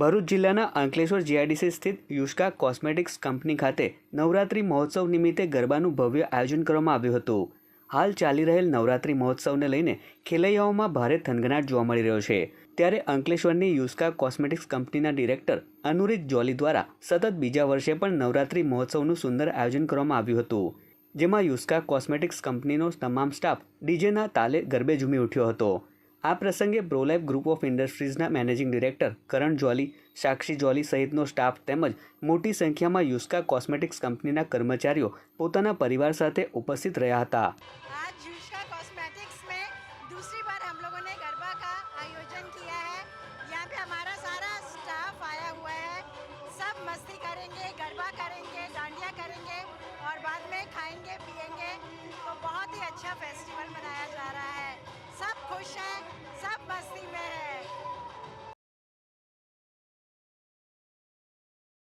ભરૂચ જિલ્લાના અંકલેશ્વર જીઆઈડીસી સ્થિત યુષ્કા cosmetics company ખાતે નવરાત્રિ મહોત્સવ નિમિત્તે ગરબાનું ભવ્ય આયોજન કરવામાં આવ્યું હતું હાલ ચાલી રહેલ નવરાત્રિ મહોત્સવને લઈને ખેલૈયાઓમાં ભારે થનગનાટ જોવા મળી રહ્યો છે ત્યારે અંકલેશ્વરની યુસ્કા કોસ્મેટિક્સ કંપનીના ડિરેક્ટર અનુરીત જોલી દ્વારા સતત બીજા વર્ષે પણ નવરાત્રિ મહોત્સવનું સુંદર આયોજન કરવામાં આવ્યું હતું જેમાં યુસ્કા કોસ્મેટિક્સ કંપનીનો તમામ સ્ટાફ ડીજેના તાલે ગરબે ઝૂમી ઉઠ્યો હતો आ प्रसंग में ब्रोलैव ग्रुप ऑफ इंडस्ट्रीज ना मैनेजिंग डायरेक्टर करण जॉली साक्षी जॉली सहित नो स्टाफ તેમજ મોટી સંખ્યામાં યુષ્કા કોસ્મેટિક્સ કંપનીના કર્મચારીઓ પોતાના પરિવાર સાથે ઉપસ્થિત રહ્યા હતા આજ યુષ્કા કોસ્મેટિક્સ મે બીજી બાર હમ લોકો ને ગરબા કા આયોજન કિયા હે યહાં પે હમારા સારા સ્ટાફ આયા હુઆ હે સબ મસ્તી કરેંગે ગરબા કરેંગે ડાંડિયા કરેંગે ઓર બાદ મેં ખાયેંગે પીયેંગે તો બહોત હી અચ્છા ફેસ્ટિવલ બનાયા જા રહા હે સબ ખુશ